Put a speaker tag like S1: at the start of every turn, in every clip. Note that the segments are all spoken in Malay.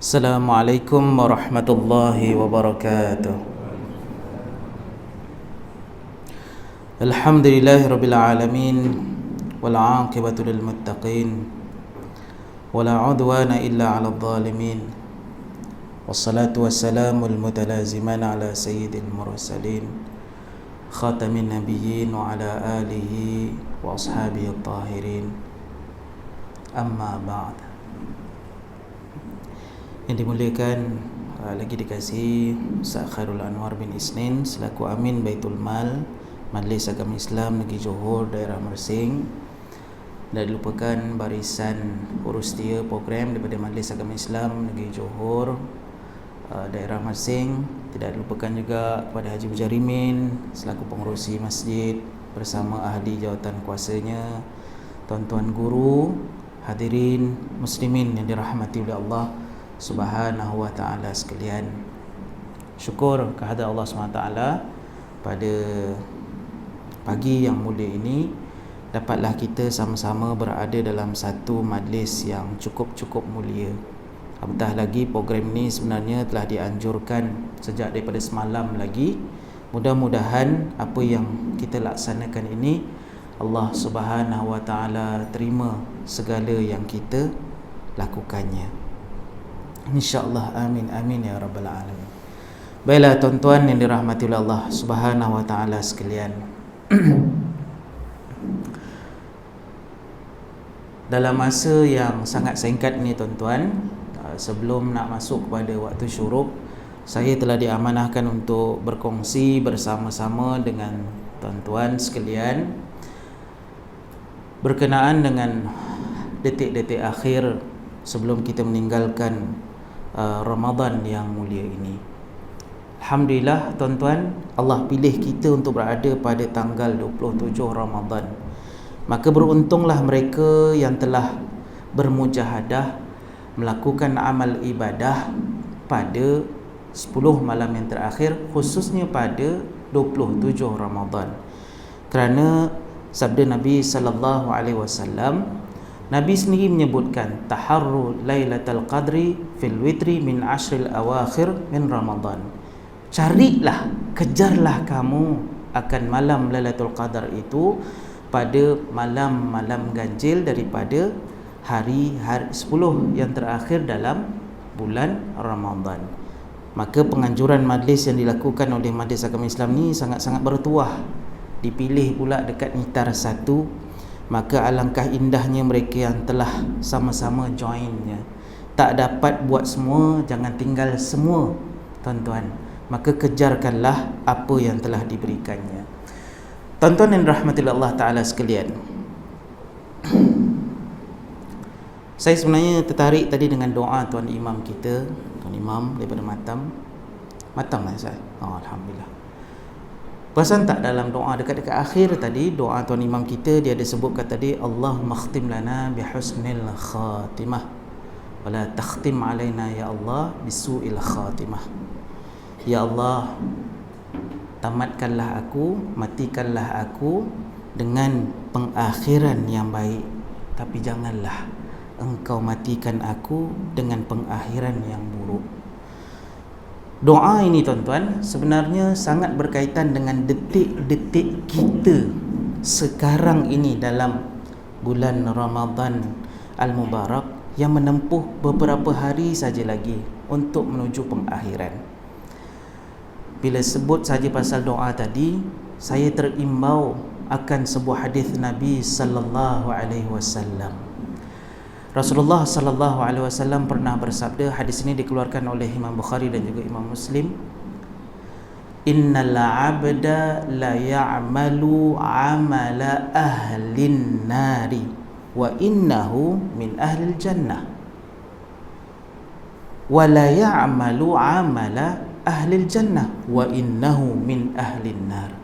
S1: السلام عليكم ورحمة الله وبركاته. الحمد لله رب العالمين والعاقبة للمتقين ولا عدوان إلا على الظالمين والصلاة والسلام المتلازمان على سيد المرسلين خاتم النبيين وعلى آله وأصحابه الطاهرين. أما بعد. Yang dimuliakan uh, lagi dikasih Ustaz Khairul Anwar bin Isnin selaku Amin Baitul Mal Majlis Agama Islam Negeri Johor Daerah Mersing. Dan dilupakan barisan urus dia program daripada Majlis Agama Islam Negeri Johor uh, Daerah Mersing. Tidak dilupakan juga kepada Haji Bujarimin selaku pengurusi masjid bersama ahli jawatan kuasanya tuan-tuan guru hadirin muslimin yang dirahmati oleh Allah Subhanahu wa taala sekalian. Syukur kehadrat Allah taala pada pagi yang mulia ini dapatlah kita sama-sama berada dalam satu majlis yang cukup-cukup mulia. Apatah lagi program ini sebenarnya telah dianjurkan sejak daripada semalam lagi. Mudah-mudahan apa yang kita laksanakan ini Allah Subhanahu wa taala terima segala yang kita lakukannya. InsyaAllah amin amin ya rabbal alamin. Baiklah tuan-tuan yang dirahmati oleh Allah subhanahu wa ta'ala sekalian. Dalam masa yang sangat singkat ni tuan-tuan uh, Sebelum nak masuk kepada waktu syuruk Saya telah diamanahkan untuk berkongsi bersama-sama dengan tuan-tuan sekalian Berkenaan dengan detik-detik akhir sebelum kita meninggalkan Uh, Ramadan yang mulia ini. Alhamdulillah tuan-tuan, Allah pilih kita untuk berada pada tanggal 27 Ramadan. Maka beruntunglah mereka yang telah bermujahadah melakukan amal ibadah pada 10 malam yang terakhir khususnya pada 27 Ramadan. Kerana sabda Nabi sallallahu alaihi wasallam Nabi sendiri menyebutkan taharru lailatul qadri fil witri min ashril awakhir min Ramadan. Carilah, kejarlah kamu akan malam Lailatul Qadar itu pada malam-malam ganjil daripada hari hari 10 yang terakhir dalam bulan Ramadan. Maka penganjuran majlis yang dilakukan oleh Majlis Agama Islam ni sangat-sangat bertuah. Dipilih pula dekat Nitar 1 maka alangkah indahnya mereka yang telah sama-sama joinnya. Tak dapat buat semua jangan tinggal semua tuan-tuan. Maka kejarkanlah apa yang telah diberikannya. Tuan-tuan yang rahmati Allah taala sekalian. Saya sebenarnya tertarik tadi dengan doa tuan imam kita tuan imam daripada Matam. Matam lah saya oh, alhamdulillah Perasan tak dalam doa dekat-dekat akhir tadi doa tuan imam kita dia ada sebutkan tadi Allah makhtim lana bihusnil khatimah wala takhtim alaina ya Allah bisuil khatimah. Ya Allah tamatkanlah aku matikanlah aku dengan pengakhiran yang baik. Tapi janganlah engkau matikan aku dengan pengakhiran yang buruk Doa ini tuan-tuan sebenarnya sangat berkaitan dengan detik-detik kita sekarang ini dalam bulan Ramadan Al-Mubarak yang menempuh beberapa hari saja lagi untuk menuju pengakhiran. Bila sebut saja pasal doa tadi, saya terimbau akan sebuah hadis Nabi sallallahu alaihi wasallam. Rasulullah sallallahu alaihi wasallam pernah bersabda hadis ini dikeluarkan oleh Imam Bukhari dan juga Imam Muslim. Innal 'abda la ya'malu 'amala ahlin nari wa innahu min ahlil jannah. Wa la ya'malu 'amala ahlil jannah wa innahu min ahlin nar.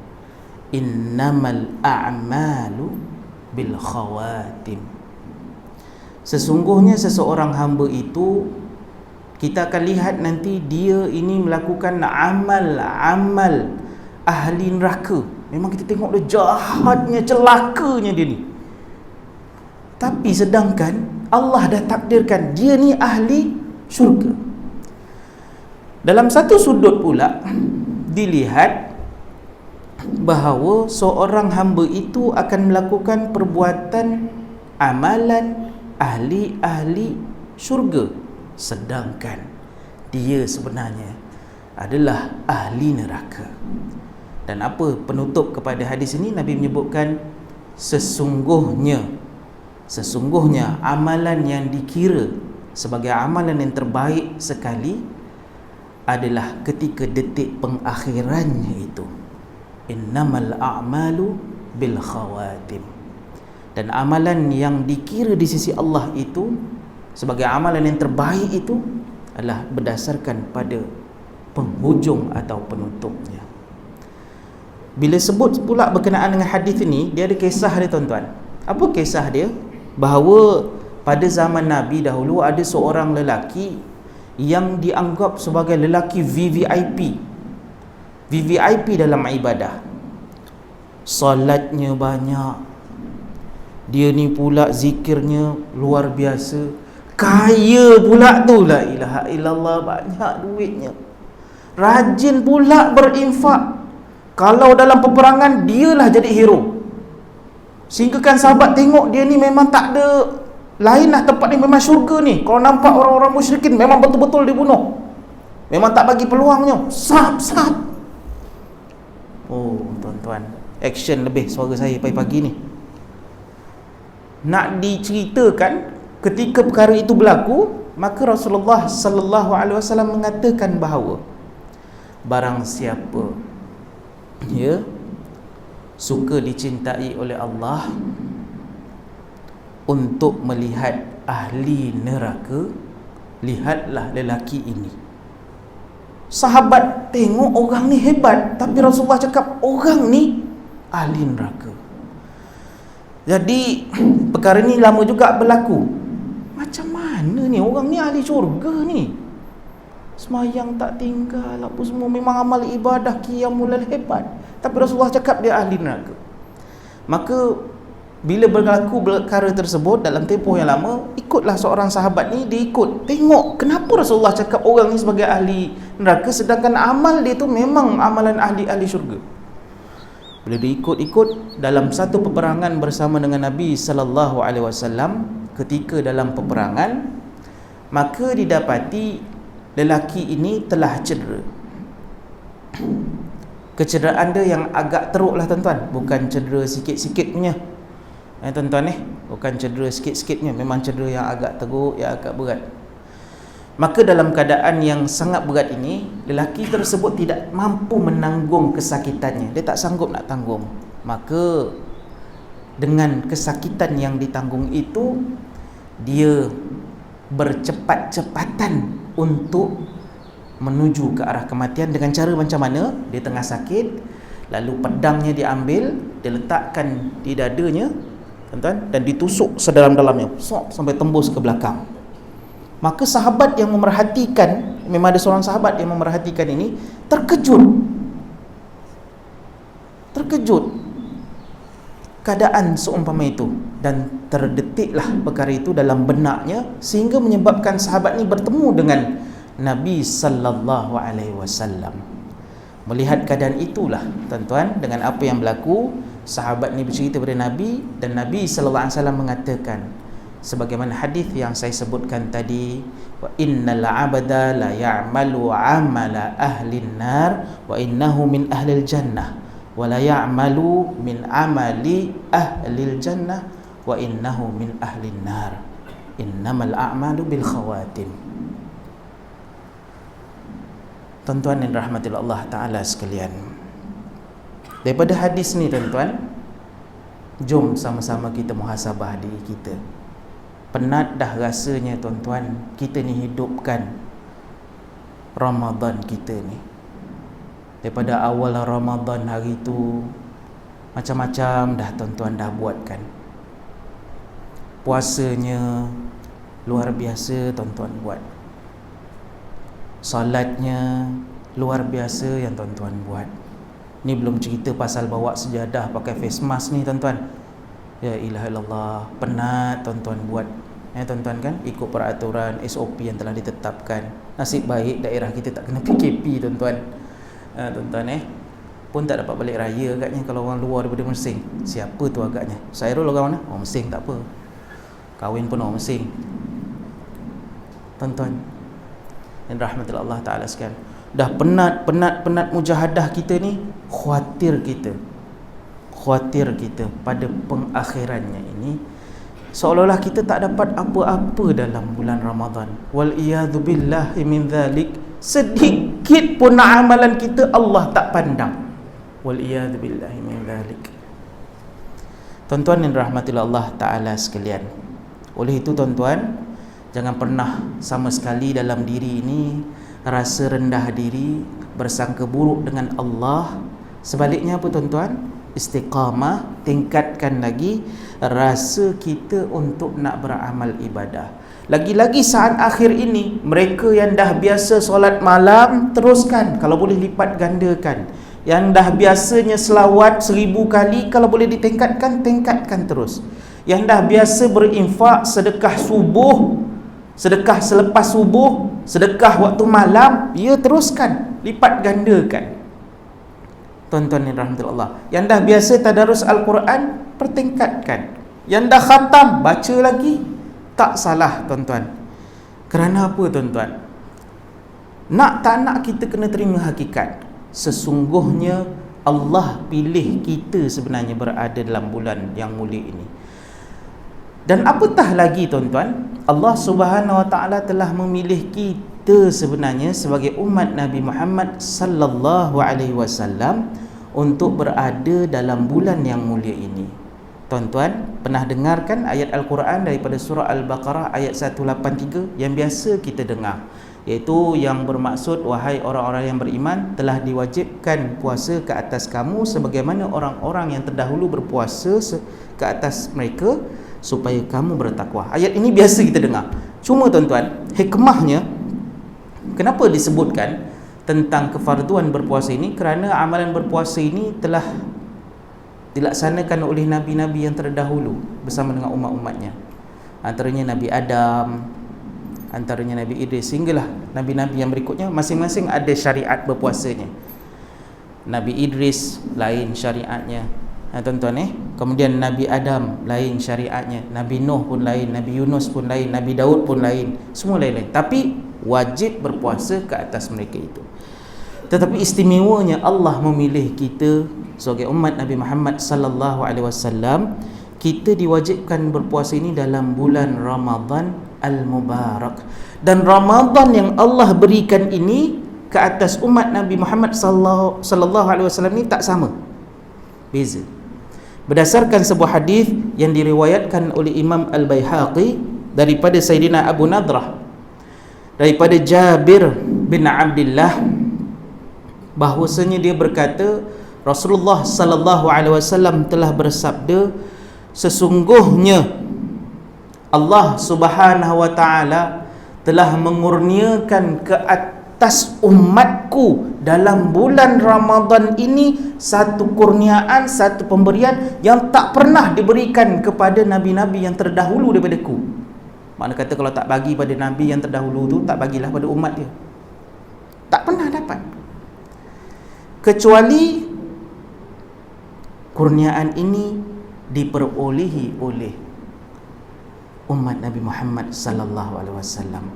S1: Innamal a'malu bil khawatim Sesungguhnya seseorang hamba itu kita akan lihat nanti dia ini melakukan amal-amal ahli neraka. Memang kita tengok dia jahatnya, celakanya dia ni. Tapi sedangkan Allah dah takdirkan dia ni ahli syurga. dalam satu sudut pula dilihat bahawa seorang hamba itu akan melakukan perbuatan amalan ahli-ahli syurga. Sedangkan dia sebenarnya adalah ahli neraka. Dan apa penutup kepada hadis ini? Nabi menyebutkan sesungguhnya sesungguhnya amalan yang dikira sebagai amalan yang terbaik sekali adalah ketika detik pengakhirannya itu. Innamal a'malu bil khawatim dan amalan yang dikira di sisi Allah itu sebagai amalan yang terbaik itu adalah berdasarkan pada penghujung atau penutupnya. Bila sebut pula berkenaan dengan hadis ini dia ada kisah dia tuan-tuan. Apa kisah dia? Bahawa pada zaman Nabi dahulu ada seorang lelaki yang dianggap sebagai lelaki VVIP VVIP dalam ibadah. Salatnya banyak Dia ni pula zikirnya luar biasa. Kaya pula tu. La ilaha illallah banyak duitnya. Rajin pula berinfak. Kalau dalam peperangan Dialah jadi hero. Sehingga kan sahabat tengok dia ni memang tak ada Lain lah tempat ni memang syurga ni. Kalau nampak orang-orang musyrikin Memang betul-betul dibunuh. Memang tak bagi peluangnya. Sap, sap. Oh tuan-tuan. Action lebih suara saya pagi-pagi ni Nak diceritakan Ketika perkara itu berlaku Maka Rasulullah Sallallahu Alaihi Wasallam mengatakan bahawa Barang siapa Ya Suka dicintai oleh Allah Untuk melihat ahli neraka Lihatlah lelaki ini. Sahabat tengok orang ni hebat Tapi Rasulullah cakap orang ni ahli neraka Jadi perkara ni lama juga berlaku. Macam mana ni? Orang ni ahli syurga ni. Semayang tak tinggal Apa semua. Memang amal ibadah Qiyamulal hebat. Tapi Rasulullah cakap dia ahli neraka. Maka bila berlaku perkara tersebut dalam tempoh yang lama ikutlah seorang sahabat ni dia ikut. Tengok kenapa Rasulullah cakap orang ni sebagai ahli neraka sedangkan amal dia tu memang amalan ahli-ahli syurga bila dia ikut-ikut dalam satu peperangan bersama dengan Nabi sallallahu alaihi wasallam ketika dalam peperangan maka didapati lelaki ini telah cedera. Kecederaan dia yang agak teruk lah tuan-tuan. Bukan cedera sikit-sikit punya. Eh, tuan-tuan eh bukan cedera sikit-sikitnya memang cedera yang agak teruk yang agak berat maka dalam keadaan yang sangat berat ini lelaki tersebut tidak mampu menanggung kesakitannya. Dia tak sanggup nak tanggung. Maka dengan kesakitan yang ditanggung itu dia bercepat-cepatan untuk menuju ke arah kematian dengan cara macam mana? Dia tengah sakit lalu pedangnya diambil diletakkan di dadanya tuan-tuan dan ditusuk sedalam-dalamnya. Sampai tembus ke belakang maka sahabat yang memerhatikan memang ada seorang sahabat yang memerhatikan ini terkejut. Terkejut keadaan seumpama itu dan terdetiklah perkara itu dalam benaknya sehingga menyebabkan sahabat ini bertemu dengan Nabi sallallahu alaihi wasallam. Melihat keadaan itulah tuan-tuan dengan apa yang berlaku sahabat ni bercerita kepada Nabi dan Nabi sallallahu alaihi wasallam mengatakan sebagaimana hadis yang saya sebutkan tadi wa innal abada la ya'malu amala ahli nar wa innahu min ahli jannah wa la ya'malu min amali ahli jannah wa innahu min ahli nar. Innamal a'malu bil khawatim. Tuan-tuan dan rahmatil Allah Ta'ala sekalian. Daripada hadis ni tuan-tuan Jom sama-sama kita muhasabah diri kita Penat dah rasanya tuan-tuan. Kita ni hidupkan Ramadan kita ni. Daripada awal Ramadan hari tu Macam-macam dah tuan-tuan dah buatkan. Puasanya Luar biasa tuan-tuan buat. Salatnya Luar biasa yang tuan-tuan buat. Ni belum cerita pasal bawa sejadah pakai face mask ni tuan-tuan. Ya ilah penat tuan-tuan buat ya tuan-tuan kan ikut peraturan SOP yang telah ditetapkan. Nasib baik daerah kita tak kena PKP tuan-tuan. Ha, tuan-tuan eh. Pun tak dapat balik raya agaknya kalau orang luar daripada Mesing. Siapa tu agaknya? Sairul orang mana? Orang Mesing tak apa. Kahwin pun orang Mesing. Tuan-tuan yang rahmatullah Allah Ta'ala sekalian. Dah penat penat penat mujahadah kita ni khawatir kita. Khawatir kita pada pengakhirannya ini seolah-olah kita tak dapat apa-apa dalam bulan Ramadan. Wal iyadu billahi min dhalik. Sedikit pun amalan kita Allah tak pandang. Wal iyadu billahi min dhalik. Tuan-tuan dan rahmatillah Allah taala sekalian. Oleh itu tuan-tuan jangan pernah sama sekali dalam diri ini rasa rendah diri bersangka buruk dengan Allah. Sebaliknya apa tuan-tuan istiqamah tingkatkan lagi rasa kita untuk nak beramal ibadah. Lagi-lagi saat akhir ini, mereka yang dah biasa solat malam, teruskan. Kalau boleh lipat gandakan. Yang dah biasanya selawat seribu kali, kalau boleh ditingkatkan, tingkatkan terus. Yang dah biasa berinfak sedekah subuh, sedekah selepas subuh, sedekah waktu malam, ya teruskan. Lipat gandakan. Tuan-tuan yang rahmatullah Allah. Yang dah biasa tadarus Al-Quran, pertingkatkan. Yang dah khatam baca lagi. Tak salah tuan-tuan. Kerana apa tuan-tuan? Nak tak nak kita kena terima hakikat. Sesungguhnya Allah pilih kita sebenarnya berada dalam bulan yang mulia ini. Dan apatah lagi tuan-tuan? Allah Subhanahu Wa Taala telah memilih kita sebenarnya sebagai umat Nabi Muhammad sallallahu alaihi wasallam untuk berada dalam bulan yang mulia ini Tuan-tuan pernah dengarkan ayat Al-Quran daripada surah Al-Baqarah ayat 183 yang biasa kita dengar iaitu yang bermaksud wahai orang-orang yang beriman telah diwajibkan puasa ke atas kamu sebagaimana orang-orang yang terdahulu berpuasa ke atas mereka supaya kamu bertakwa. Ayat ini biasa kita dengar. Cuma tuan-tuan, hikmahnya kenapa disebutkan tentang kefarduan berpuasa ini kerana amalan berpuasa ini telah dilaksanakan oleh nabi-nabi yang terdahulu bersama dengan umat-umatnya. Antaranya Nabi Adam antaranya Nabi Idris sehinggalah nabi-nabi yang berikutnya masing-masing ada syariat berpuasanya. Nabi Idris lain syariatnya. Ha, tuan-tuan eh? Kemudian Nabi Adam lain syariatnya. Nabi Nuh pun lain Nabi Yunus pun lain Nabi Daud pun lain semua lain-lain. Tapi wajib berpuasa ke atas mereka itu tetapi istimewanya Allah memilih kita sebagai umat Nabi Muhammad sallallahu alaihi wasallam kita diwajibkan berpuasa ini dalam bulan Ramadan al-Mubarak. Dan Ramadan yang Allah berikan ini ke atas umat Nabi Muhammad sallallahu alaihi wasallam ini tak sama. Beza. Berdasarkan sebuah hadis yang diriwayatkan oleh Imam Al-Baihaqi daripada Sayyidina Abu Nadrah daripada Jabir bin Abdullah bahwasanya dia berkata Rasulullah sallallahu alaihi wasallam telah bersabda sesungguhnya Allah Subhanahu wa taala telah mengurniakan ke atas umatku dalam bulan Ramadan ini satu kurniaan satu pemberian yang tak pernah diberikan kepada nabi-nabi yang terdahulu daripada ku. Makna kata kalau tak bagi pada nabi yang terdahulu tu tak bagilah pada umat dia. Tak pernah dapat. Kecuali kurniaan ini diperolehi oleh umat Nabi Muhammad sallallahu alaihi wasallam.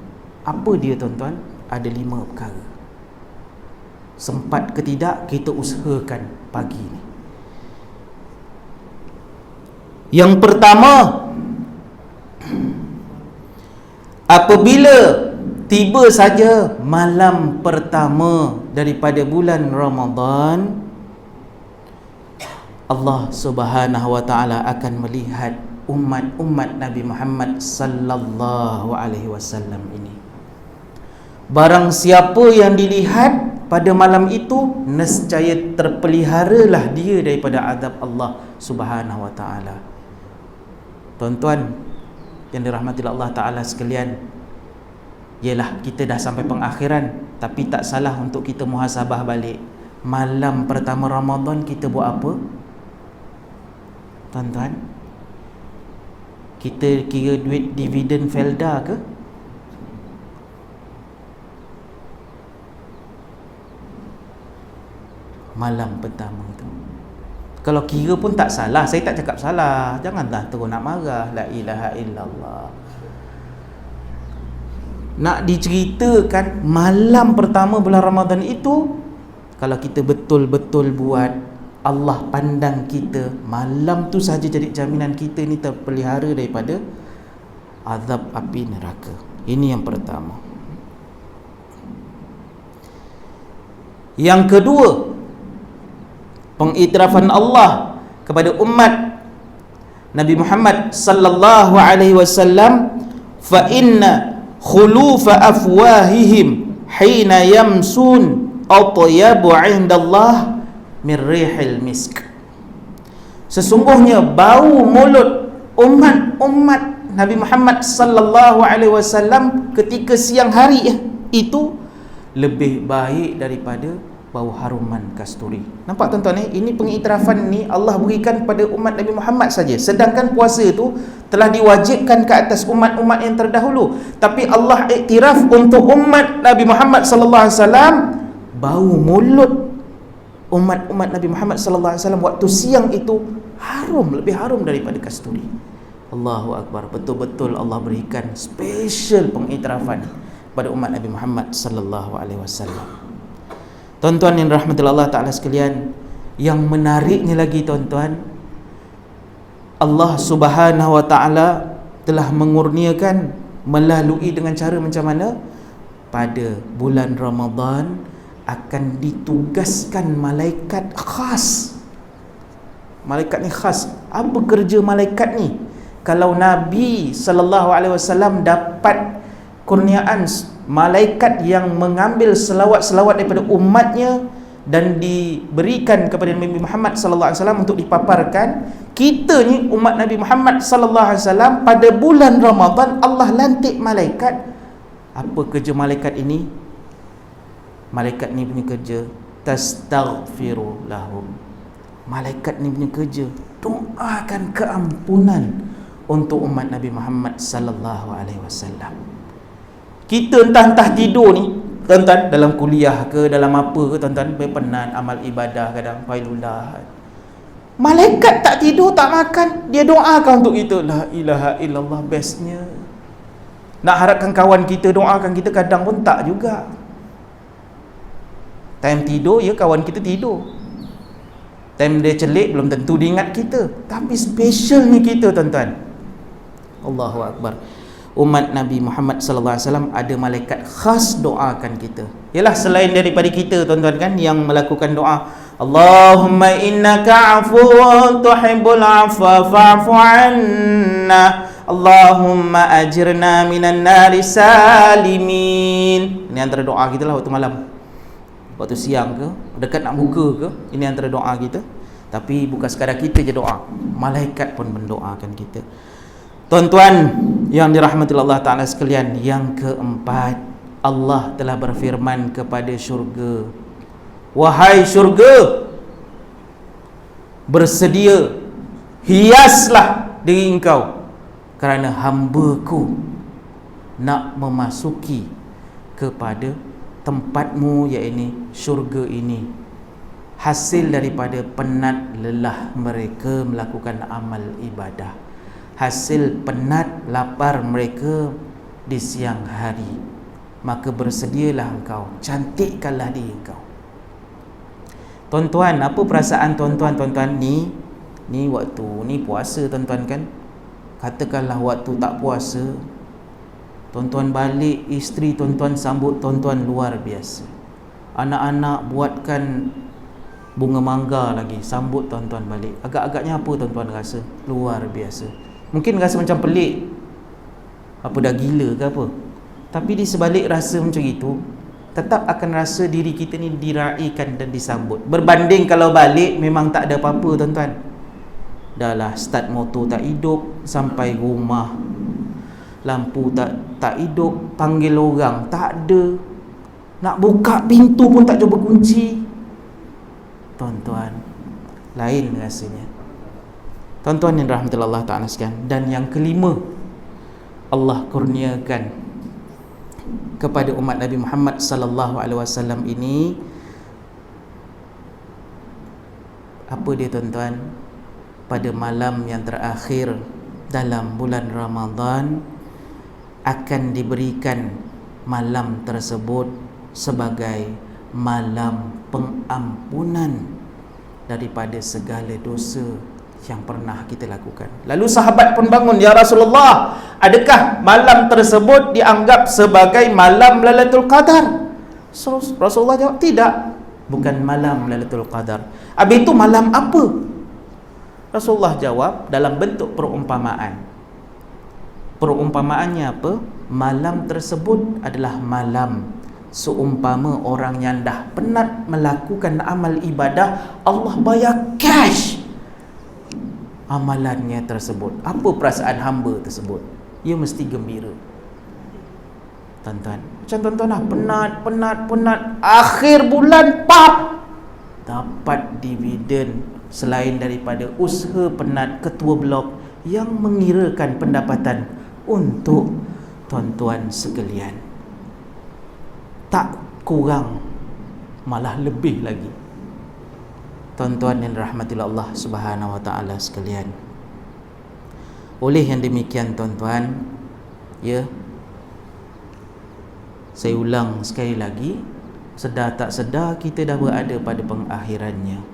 S1: Apa dia tuan-tuan? Ada lima perkara. Sempat ke tidak kita usahakan pagi ini. Yang pertama apabila tiba saja malam pertama daripada bulan Ramadan Allah Subhanahu wa taala akan melihat umat-umat Nabi Muhammad sallallahu alaihi wasallam ini. Barang siapa yang dilihat pada malam itu nescaya terpeliharalah dia daripada azab Allah Subhanahu wa taala. Tuan-tuan yang dirahmati Allah taala sekalian, ialah kita dah sampai pengakhiran tapi tak salah untuk kita muhasabah balik. Malam pertama Ramadan kita buat apa? tuan-tuan kita kira duit dividen Felda ke? Malam pertama tu. Kalau kira pun tak salah saya tak cakap salah. Janganlah terus nak marah. La ilaha illallah nak diceritakan malam pertama bulan Ramadan itu kalau kita betul-betul buat Allah pandang kita malam tu saja jadi jaminan kita ni terpelihara daripada azab api neraka. Ini yang pertama. Yang kedua pengiktirafan Allah kepada umat Nabi Muhammad sallallahu alaihi wasallam fa inna khulufa afwahihim hina yamsun atyabu indallah min rihil misk sesungguhnya bau mulut umat-umat Nabi Muhammad sallallahu alaihi wasallam ketika siang hari itu lebih baik daripada bau haruman kasturi. Nampak tuan-tuan ni, ini pengiktirafan ni Allah berikan pada umat Nabi Muhammad saja. Sedangkan puasa itu telah diwajibkan ke atas umat-umat yang terdahulu. Tapi Allah iktiraf untuk umat Nabi Muhammad sallallahu alaihi wasallam bau mulut umat-umat Nabi Muhammad sallallahu alaihi wasallam waktu siang itu harum, lebih harum daripada kasturi. Allahu akbar. Betul-betul Allah berikan special pengiktirafan pada umat Nabi Muhammad sallallahu alaihi wasallam. Tuan-tuan yang rahmatullah Allah Ta'ala sekalian Yang menariknya lagi tuan-tuan Allah Subhanahu Wa Ta'ala Telah mengurniakan Melalui dengan cara macam mana? Pada bulan Ramadhan Akan ditugaskan malaikat khas. Malaikat ni khas. Apa kerja malaikat ni? Kalau Nabi Sallallahu Alaihi Wasallam dapat kurniaan malaikat yang mengambil selawat-selawat daripada umatnya dan diberikan kepada Nabi Muhammad sallallahu alaihi wasallam untuk dipaparkan kita ni umat Nabi Muhammad sallallahu alaihi wasallam pada bulan Ramadan Allah lantik malaikat. Apa kerja malaikat ini? Malaikat ni punya kerja tastaghfiru lahum. Malaikat ni punya kerja doakan keampunan untuk umat Nabi Muhammad sallallahu alaihi wasallam. Kita entah-entah tidur ni tuan-tuan dalam kuliah ke dalam apa ke tuan-tuan? Penat amal ibadah kadang failullah. Malaikat tak tidur tak makan. Dia doakan untuk kita la ilaha illallah bestnya. Nak harapkan kawan kita doakan kita kadang pun tak juga. Time tidur ya kawan kita tidur. Time dia celik belum tentu dia ingat kita. Tapi special ni kita tuan-tuan. Allahu Akbar umat Nabi Muhammad sallallahu alaihi wasallam ada malaikat khas doakan kita. Yalah selain daripada kita tuan-tuan kan yang melakukan doa Allahumma innaka afuwun tuhibbul afwa fa'fu anna Allahumma ajirna minan nari salimin. Ini antara doa kita lah waktu malam. Waktu siang ke, dekat nak buka ke, ini antara doa kita. Tapi bukan sekadar kita je doa. Malaikat pun mendoakan kita. Tuan-tuan yang dirahmati Allah Ta'ala sekalian Yang keempat Allah telah berfirman kepada syurga. Wahai syurga Bersedia Hiaslah diri engkau Kerana hambaku Nak memasuki Kepada tempatmu Iaitu syurga ini. Hasil daripada penat lelah mereka Melakukan amal ibadah hasil penat lapar mereka di siang hari. Maka bersedialah engkau cantikkanlah diri engkau. Tuan-tuan apa perasaan tuan-tuan? Tuan-tuan ni ni waktu ni puasa tuan-tuan kan? Katakanlah waktu tak puasa tuan-tuan balik isteri tuan-tuan sambut tuan-tuan luar biasa. Anak-anak buatkan bunga mangga lagi sambut tuan-tuan balik. Agak-agaknya apa tuan-tuan rasa? Luar biasa Mungkin rasa macam pelik. Apa dah gila ke apa? Tapi di sebalik rasa macam itu Tetap akan rasa diri kita ni diraikan dan disambut. Berbanding kalau balik memang tak ada apa-apa tuan-tuan. Dah lah start motor tak hidup Sampai rumah. Lampu tak tak hidup Panggil orang tak ada. Nak buka pintu pun tak cuba kunci. Tuan-tuan Lain rasanya Tuan-tuan yang rahmatullah Allah Ta'ala sekalian. Dan yang kelima Allah kurniakan kepada umat Nabi Muhammad sallallahu alaihi wasallam ini. Apa dia tuan-tuan? Pada malam yang terakhir dalam bulan Ramadhan akan diberikan malam tersebut sebagai malam pengampunan daripada segala dosa yang pernah kita lakukan. Lalu sahabat pun bangun, "Ya Rasulullah, adakah malam tersebut dianggap sebagai malam Lailatul Qadar?" So, Rasulullah jawab, "Tidak. Bukan malam Lailatul Qadar." Habis itu malam apa? Rasulullah jawab dalam bentuk perumpamaan. Perumpamaannya apa? Malam tersebut adalah malam seumpama orang yang dah penat melakukan amal ibadah, Allah bayar cash amalannya tersebut. Apa perasaan hamba tersebut? Ia mesti gembira. Tuan-tuan macam tuan-tuan lah penat penat penat. Akhir bulan pap! Dapat dividen selain daripada usaha penat ketua blok yang mengirakan pendapatan untuk tuan-tuan sekalian. Tak kurang malah lebih lagi tuan-tuan yang dirahmati Allah Subhanahu wa taala sekalian. Oleh yang demikian tuan-tuan, ya. Saya ulang sekali lagi, sedar tak sedar kita dah berada pada pengakhirannya.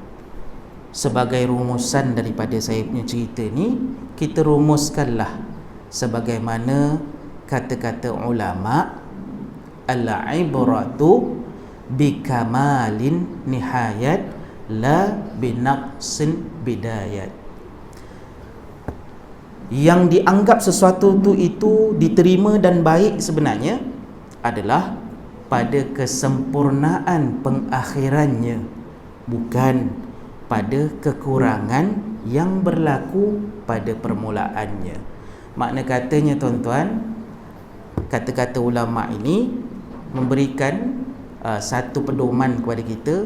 S1: Sebagai rumusan daripada saya punya cerita ni, kita rumuskanlah sebagaimana kata-kata ulama al-ibratu bikamalin nihayat la binaqsin bidayat. Yang dianggap sesuatu tu itu diterima dan baik sebenarnya adalah pada kesempurnaan pengakhirannya bukan pada kekurangan yang berlaku pada permulaannya. Makna katanya tuan-tuan kata-kata ulama ini memberikan uh, satu pedoman kepada kita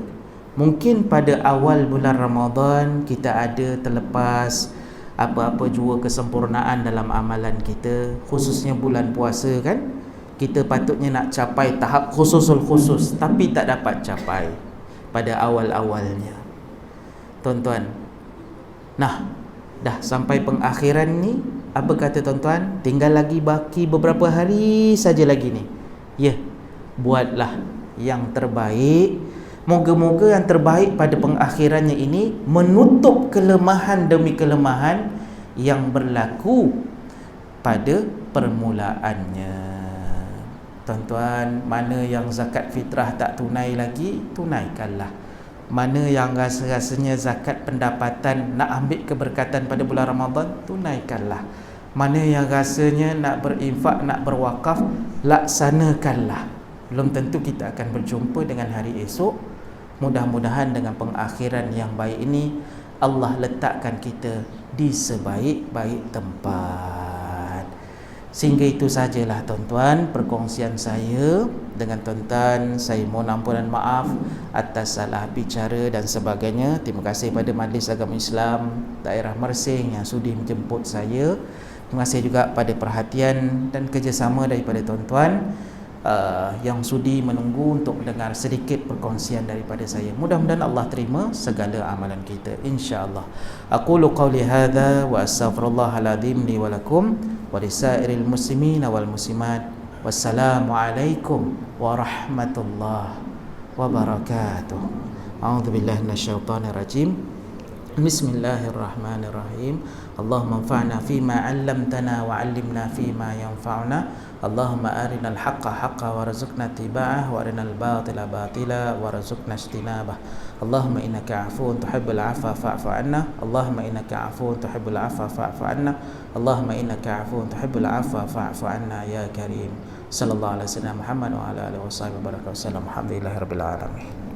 S1: Mungkin pada awal bulan Ramadan kita ada terlepas apa-apa jua kesempurnaan dalam amalan kita khususnya bulan puasa kan kita patutnya nak capai tahap khususul khusus tapi tak dapat capai pada awal-awalnya. Tuan-tuan nah dah sampai pengakhiran ni apa kata tuan-tuan? Tinggal lagi baki beberapa hari saja lagi ni. Ya buatlah yang terbaik Moga-moga yang terbaik pada pengakhirannya ini menutup kelemahan demi kelemahan yang berlaku pada permulaannya. Tuan-tuan, mana yang zakat fitrah tak tunai lagi, tunaikanlah. Mana yang rasa-rasanya zakat pendapatan nak ambil keberkatan pada bulan Ramadan, tunaikanlah. Mana yang rasanya nak berinfak, nak berwakaf, laksanakanlah. Belum tentu kita akan berjumpa dengan hari esok Mudah-mudahan dengan pengakhiran yang baik ini Allah letakkan kita di sebaik-baik tempat. Sehingga itu sajalah tuan-tuan perkongsian saya dengan tuan-tuan. Saya mohon ampunan maaf atas salah bicara dan sebagainya. Terima kasih pada Majlis Agama Islam Daerah Mersing yang sudi menjemput saya. Terima kasih juga pada perhatian dan kerjasama daripada tuan-tuan uh, yang sudi menunggu untuk mendengar sedikit perkongsian daripada saya. Mudah-mudahan Allah terima segala amalan kita insya-Allah. Aku qawli hadza wa astaghfirullahaladzim li wa lakum wa lisairil muslimin wal muslimat. Wassalamualaikum warahmatullahi wabarakatuh. A'udzu billahi minasyaitonir rajim. Bismillahirrahmanirrahim. Allahumma anfa'na fima 'allamtana wa 'allimna fima yanfa'una. اللهم أرنا الحق حقا وارزقنا اتباعه وأرنا الباطل باطلا وارزقنا اجتنابه. اللهم إنك عفو تحب العفو فاعف عنا. اللهم إنك عفو تحب العفو فاعف عنا. اللهم إنك عفو تحب العفو فاعف عنا يا كريم. صلى الله على سيدنا محمد وعلى آله وصحبه وبارك وسلم. الحمد لله رب العالمين.